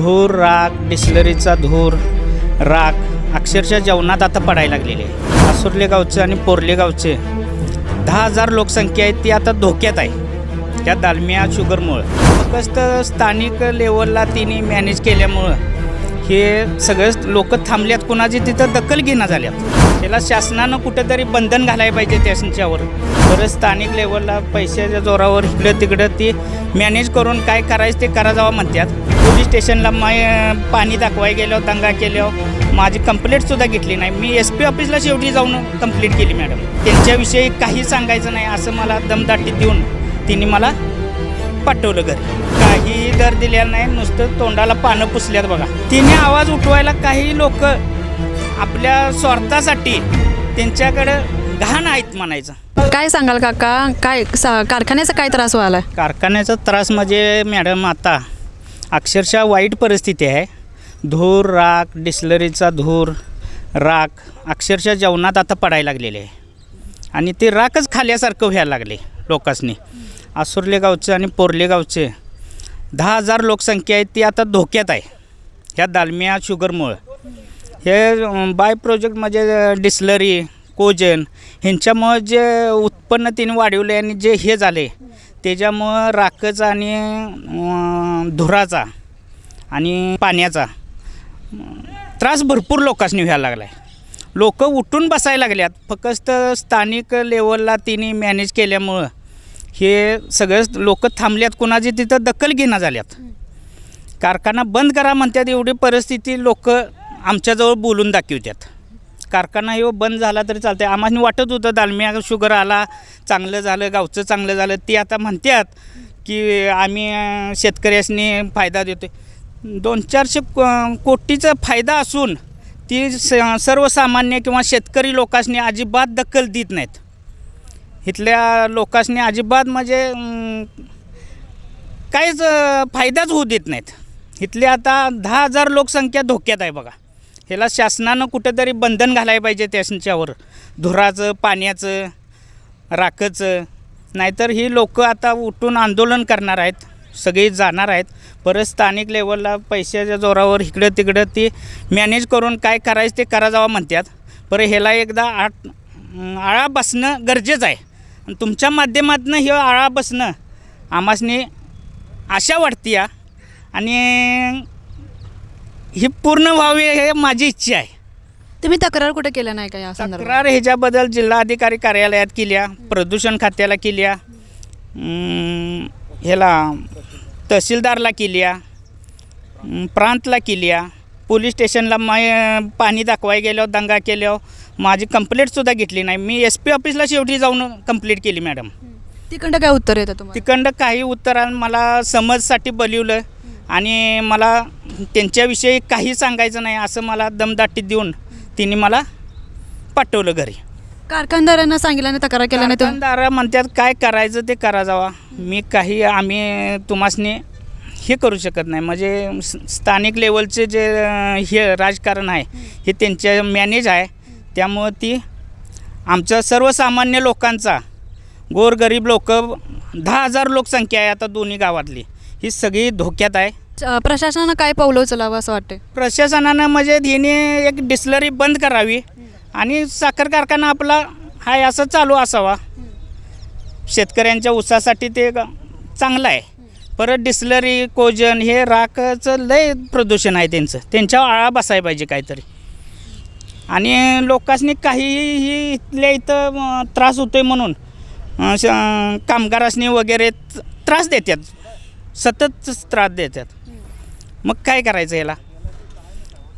धूर राख डिस्लरीचा धूर राख अक्षरशः जेवणात आता पडायला लागलेले आहे. आसुर्ले गावचे आणि पोर्ले गावचे दहा हजार लोकसंख्या आहे ती आता धोक्यात आहे. त्या दालमिया शुगरमुळं. फक्त स्थानिक लेवलला तिने मॅनेज केल्यामुळं हे सगळेच लोक थांबल्यात कुणाची तिथं दखल घेणं झाल्यात. त्याला शासनानं कुठेतरी बंधन घालायला पाहिजे त्यांच्यावर. बरं स्थानिक लेवलला पैशाच्या जोरावर इकडं तिकडं ती मॅनेज करून काय करायचं ते करा जावं म्हणतात पोलीस स्टेशनला माय पाणी दाखवाय गेल्यावर दंगा केल्यावर माझी कंप्लेंटसुद्धा घेतली नाही. मी एस पी ऑफिसला शेवटी जाऊन कंप्लीट केली मॅडम त्यांच्याविषयी काही सांगायचं नाही असं मला दमदाटी देऊन तिने मला पाठवलं घरी. काही दर दिलेला नाही नुसतं तोंडाला पानं पुसल्यात बघा. तिने आवाज उठवायला काही लोक आपल्या स्वार्थासाठी त्यांच्याकडं घाण आहेत म्हणायचं. काय सांगाल काका? काय सा- कारखान्याचा काय त्रास व्हायला कारखान्याचा त्रास म्हणजे मॅडम आता अक्षरशः वाईट परिस्थिती आहे. धूर राख डिस्लरीचा धूर राख अक्षरशः जेवणात आता पडायला लागलेले आहे. आणि ते राखच खाल्यासारखं व्हायला लागले लोकांनी आसुर्ले गावचे आणि पोर्ले गावचे. दहा हजार लोकसंख्या आहे ती आता धोक्यात आहे. ह्या दालमिया शुगरमुळं हे बाय प्रोजेक्ट म्हणजे डिस्लरी कोजन ह्यांच्यामुळं जे उत्पन्न तिने वाढवले आणि जे हे झाले त्याच्यामुळं राखचा आणि धुराचा आणि पाण्याचा त्रास भरपूर लोकांनी व्हायला लागला आहे लोक उठून बसायला लागल्यात. फक्त स्थानिक लेवलला तिने मॅनेज केल्यामुळं हे सगळेच लोक थांबल्यात कुणाची तिथं दखल घेणं झाल्यात कारखाना बंद करा म्हणतात एवढी परिस्थिती लोक आमच्याजवळ बोलून दाखवतात कारखाना हे बंद झाला तरी चालते आम्हाला वाटत होतं दालमिया शुगर आला चांगलं झालं गावचं चांगलं झालं. ती आता म्हणतात की आम्ही शेतकऱ्यासनी फायदा देतो दोन चारशे को- कोटीचा फायदा असून ती स सर्वसामान्य किंवा शेतकरी लोकांनी अजिबात दखल देत नाहीत. इथल्या लोकांनी अजिबात म्हणजे काहीच फायदाच होऊ देत नाहीत. इथले आता दहा हजार लोकसंख्या धोक्यात आहे बघा. ह्याला शासनानं कुठेतरी बंधन घालायला पाहिजे त्यांच्यावर. धुराचं पाण्याचं राखचं. नाहीतर ही लोक आता उठून आंदोलन करणार आहेत. सगळी जाणार आहेत. परत स्थानिक लेवलला पैशाच्या जोरावर इकडं तिकडं ती मॅनेज करून काय करायचं ते करा जावं म्हणतात. बरं ह्याला एकदा आठ आळा बसणं गरजेचं आहे. तुमच्या माध्यमातून हे आळा बसणं आमासनी आशा वाटते या. आणि ही पूर्ण व्हावी हे माझी इच्छा आहे. तुम्ही तक्रार कुठे केलं नाही का या संदर्भात? तक्रार ह्याच्याबद्दल जिल्हाधिकारी कार्यालयात केल्या प्रदूषण खात्याला केल्या अं, ह्याला तहसीलदारला केल्या अं, प्रांतला केल्या. पोलीस स्टेशनला माय पाणी दाखवाय गेल्यावर दंगा केल्यावर माझी कंप्लेंटसुद्धा घेतली नाही. मी एस पी ऑफिसला शेवटी जाऊन कंप्लीट केली मॅडम तिकडं काय उत्तर येतं तुम्हाला? तिकडं काही उत्तरानं मला समजसाठी बोलवलं आणि मला त्यांच्याविषयी काही सांगायचं नाही असं मला दमदाटी देऊन तिने मला पाठवलं घरी. कारखानदारांना सांगितल्याने तक्रार केल्याने तुम्ही कारखानदार म्हणतात काय करायचं ते करा जावा. मी काही आम्ही तुम्हासनी हे करू शकत नाही. म्हणजे स- स्थानिक लेवलचे जे अं, हे राजकारण आहे हे त्यांच्या मॅनेज आहे. त्यामुळं ती आमच्या सर्वसामान्य लोकांचा गोरगरीब लोक दहा हजार लोकसंख्या आहे आता दोन्ही गावातली. ही सगळी धोक्यात आहे. अ, प्रशासनानं काय पावलं उचलावं असं वाटतं प्रशासनानं म्हणजे हिने एक डिस्लरी बंद करावी आणि साखर कारखाना आपला हाय असं चालू असावा. शेतकऱ्यांच्या ऊसासाठी ते चांगलं आहे. परत डिस्लरी कोजन हे राखचं लय प्रदूषण आहे त्यांचं. त्यांच्यावर आळा बसायला पाहिजे काहीतरी. आणि लोकांनी काहीही इथल्या इथं त्रास होतो आहे म्हणून कामगारासनी वगैरे त्रास देतात. सतत त्रास देतात. मग काय करायचं याला?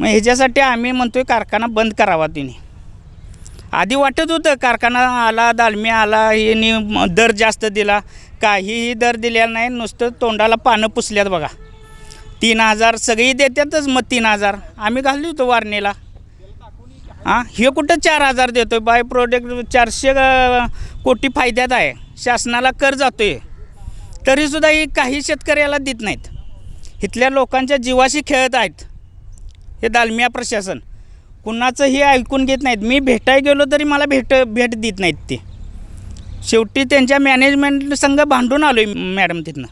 मग ह्याच्यासाठी आम्ही म्हणतोय कारखाना बंद करावा तिने. आधी वाटत होतं कारखाना आला दालमी आला हिने दर जास्त दिला. काहीही दर दिलेला नाही नुसतं तोंडाला पानं पुसल्यात बघा. तीन हजार सगळी देतातच मग तीन हजार. आम्ही घालली होतो वारणीला. हां हे कुठं चार हजार देतो आहे बाय प्रोडक्ट चारशे कोटी फायद्यात आहे. शासनाला कर जातो आहे तरीसुद्धा ही काही शेतकऱ्याला देत नाहीत. इथल्या लोकांच्या जीवाशी खेळत आहेत. हे दालमिया प्रशासन. कुणाचं हे ऐकून घेत नाहीत. मी भेटाय गेलो तरी मला भेट भेट देत नाहीत ते. शेवटी त्यांच्या मॅनेजमेंट संघ भांडून आलो आहे मॅडम तिथनं.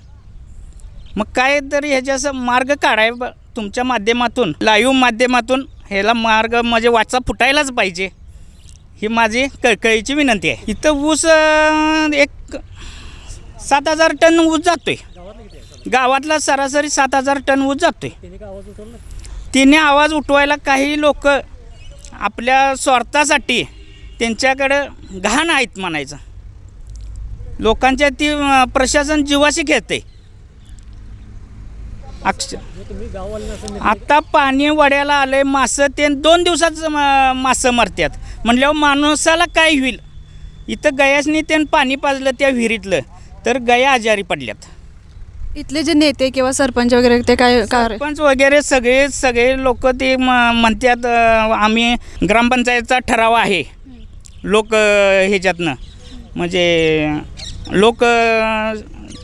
मग काय तरी ह्याच्या असं मार्ग काढाय तुमच्या माध्यमातून लाईव्ह माध्यमातून ह्याला मार्ग म्हणजे वाचा फुटायलाच पाहिजे. ही माझी कळकळीची विनंती आहे. इथं ऊस एक सात हजार टन ऊस जातोय. गावातला सरासरी सात हजार टन ऊस जातोय. तिने आवाज उठवायला काही लोक आपल्या स्वार्थासाठी त्यांच्याकडं घाण आहेत म्हणायचं. लोकांच्या ती प्रशासन जीवाशी खेळते अक्ष आता पाणी वड्याला आलंय मासं ते दोन दिवसात मासं मरतात म्हणल्यावर माणसाला काय होईल? इथं गयासनी ते पाणी पाजलं त्या विहिरीतलं तर गया आजारी पडल्यात. इथले जे नेते किंवा सरपंच वगैरे ते काय सरपंच वगैरे सगळे सगळे लोक ते म- म्हणतात आम्ही ग्रामपंचायतचा ठराव आहे. लोक ह्याच्यातनं. म्हणजे लोक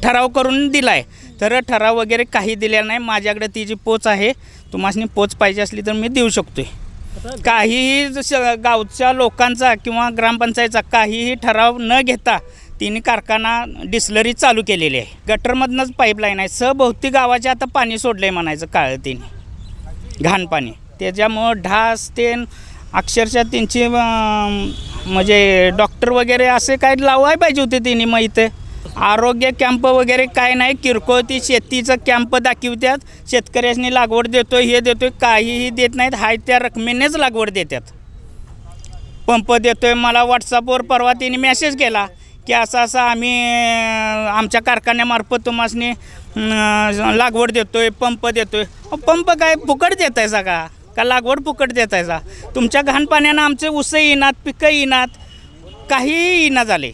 ठराव करून दिला आहे तर ठराव वगैरे काही दिलेला नाही. माझ्याकडे ती जी पोच आहे तुम्हाला पोच पाहिजे असली तर मी देऊ शकतो काहीही जसं गावच्या लोकांचा किंवा ग्रामपंचायतचा काहीही ठराव न घेता तिने कारखाना डिस्लरी चालू केलेली आहे. गटरमधनंच पाईपलाईन आहे. सभोवती गावाचे आता पाणी सोडलं आहे म्हणायचं काळं तिने. घाण पाणी. त्याच्यामुळं ढास तेन अक्षरशः त्यांची म्हणजे डॉक्टर वगैरे असे काय लावाय पाहिजे होते तिने मग इथे? आरोग्य कॅम्प वगैरे काय नाही किरकोळ ती शेतीचं कॅम्प दाखवतात शेतकऱ्यांनी लागवड देतोय हे देतोय काहीही देत नाहीत हाय त्या रकमेनेच लागवड देतात. पंप देतोय मला व्हॉट्सअपवर परवा तिने मेसेज केला की असं असं आम्ही आमच्या कारखान्यामार्फत तुम्हासनी लागवड देतोय पंप देतोय. पंप काय फुकट देत आहे सगळा. का लागवड फुकट देतायचा तुमच्या घाण पाण्यानं आमचे उसं येणार पिकं येणार काहीही येणार झाले.